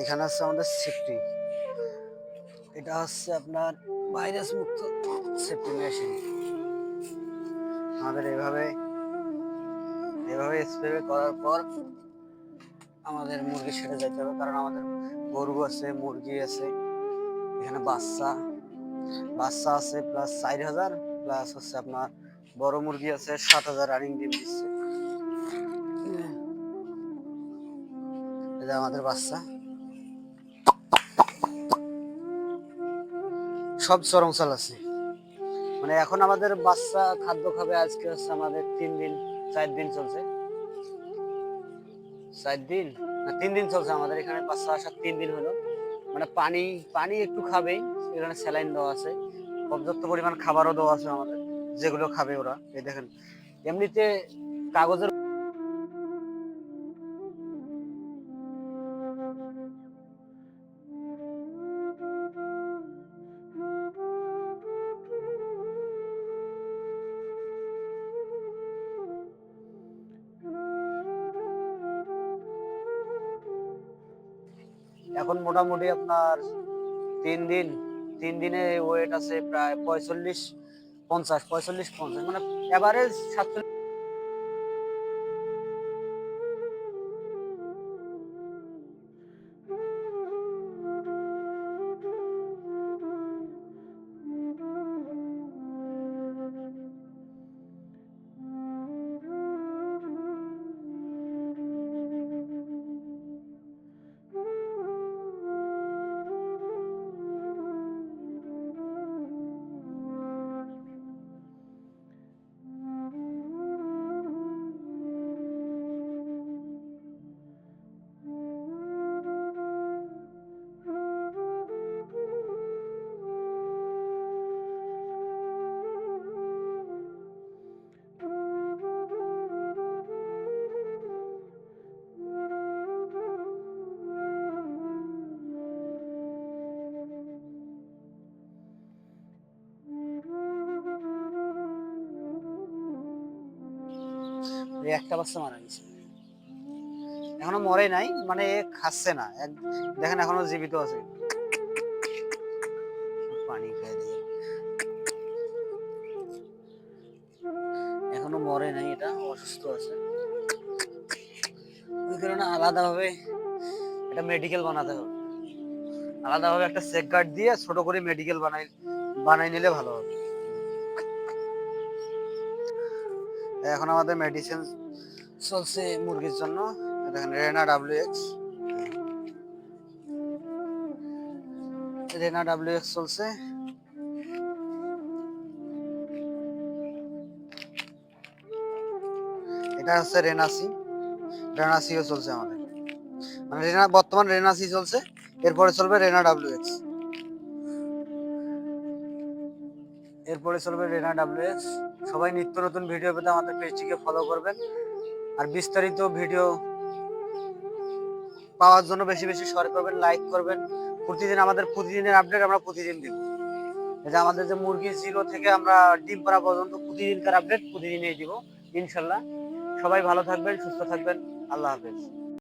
এখানে হচ্ছে আমাদের সেফটি এটা হচ্ছে আপনার ভাইরাস মুক্ত সেফটি মেশিন আমাদের এভাবে এভাবে স্প্রে করার পর আমাদের মুরগি সেরে যেতে হবে, কারণ আমাদের গরু আছে, মুরগি আছে, এখানে বাচ্চা। বাচ্চা আছে প্লাস চার হাজার প্লাস হচ্ছে আপনার বড় মুরগি আছে সাত হাজার রানিং ডিম দিচ্ছে। এটা আমাদের বাচ্চা। সব চরমচাল আছে। মানে এখন আমাদের বাচ্চা খাদ্য খাবে, আজকে হচ্ছে আমাদের তিন দিন, চার দিন চলছে। চার দিন? না, তিন দিন চলছে আমাদের। এখানে বাচ্চা আসার তিন দিন হলো। মানে পানি পানি একটু খাবেই। এখানে স্যালাইন দেওয়া আছে। পর্যাপ্ত পরিমাণ খাবারও দেওয়া আছে আমাদের। যেগুলো খাবে ওরা। এই দেখেন, এমনিতে কাগজের এখন মোটামুটি আপনার তিন দিন, তিন দিনে ওয়েট আছে প্রায় পঁয়তাল্লিশ পঞ্চাশ পঁয়তাল্লিশ পঞ্চাশ মানে এভারেজ সাতচল্লিশ একটা বাচ্চা মারা গেছে। এখনও মরে নাই মানে খাচ্ছে না। দেখেন এখনও জীবিত আছে। পানি খাই দিয়ে। এখনও মরে নাই, এটা অসুস্থ আছে। ওই কারণে আলাদাভাবে এটা মেডিকেল বানাতে হবে। আলাদাভাবে একটা চেক গার্ড দিয়ে ছোট করে মেডিকেল বানাই বানাই নিলে ভালো হবে। এখন আমাদের মেডিসিন চলছে মুরগির জন্য। দেখেন Rena W X Rena W X চলছে। এটা হচ্ছে রেনাসি রেনাসিও চলছে আমাদের। মানে রেনা বর্তমান রেনাসি চলছে। এরপরে চলবে রেনা ডাব্লিউ এক্স এরপরে চলবে রেনা ডাব্লিউ এক্স সবাই নিত্য নতুন ভিডিও পেতে আমাদের পেজটিকে ফলো করবেন। আর বিস্তারিত ভিডিও পাওয়ার জন্য বেশি বেশি শেয়ার করবেন লাইক করবেন। প্রতিদিন আমাদের প্রতিদিনের আপডেট আমরা প্রতিদিন দেব। যে আমাদের যে মুরগি জিরো থেকে আমরা ডিম পাড়া পর্যন্ত প্রতিদিনকার আপডেট প্রতিদিনই দিব, ইনশাল্লাহ। সবাই ভালো থাকবেন, সুস্থ থাকবেন। আল্লাহ হাফেজ।